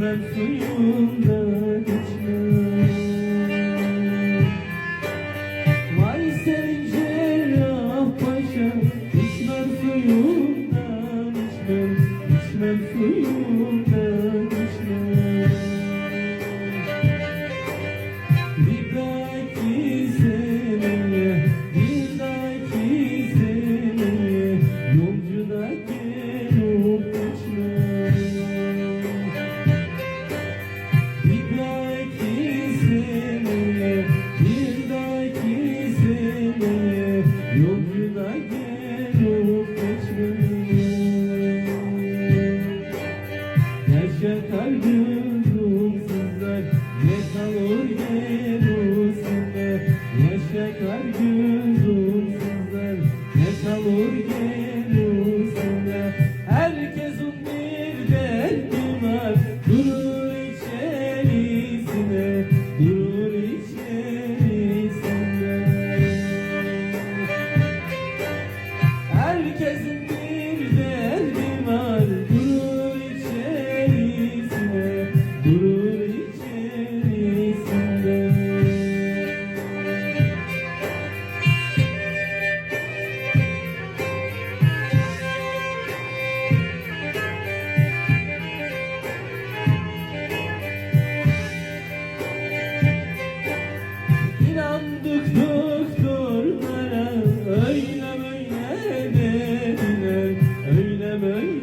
Bên 的 gündüzler Ne kalır ne dursunlar Yaşaklar gündüzler Ne kalır ne Herkesin bir derdi var Durur içerisine Durur içerisine Herkesin Hallelujah.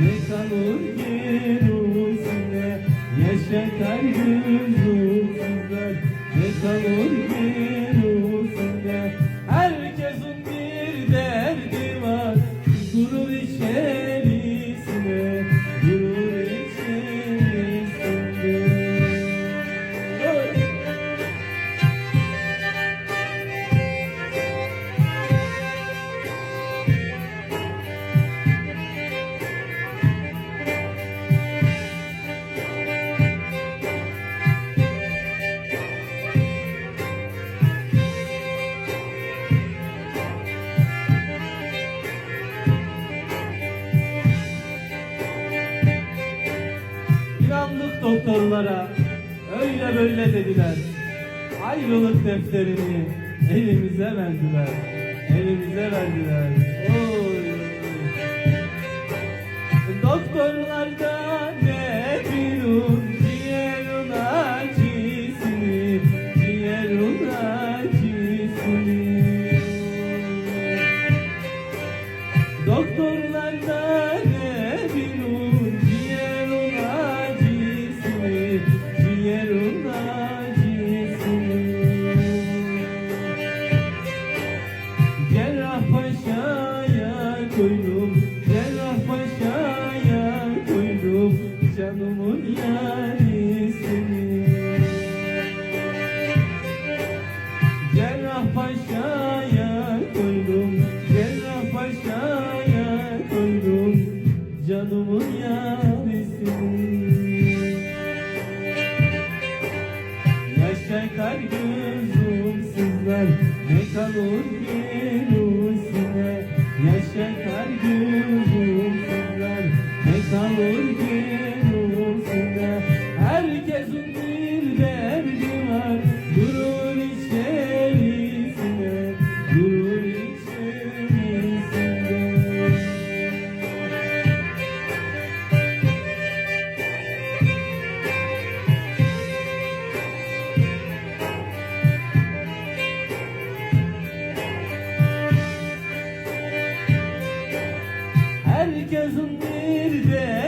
Ne kalır ki ruhsuzlar Yaşa kalbim doktorlara öyle böyle dediler. Ayrılık defterini elimize verdiler. Elimize verdiler. Oy. Doktorlardan biter gözümsüzler Ne kalır bir herkesin bir değeri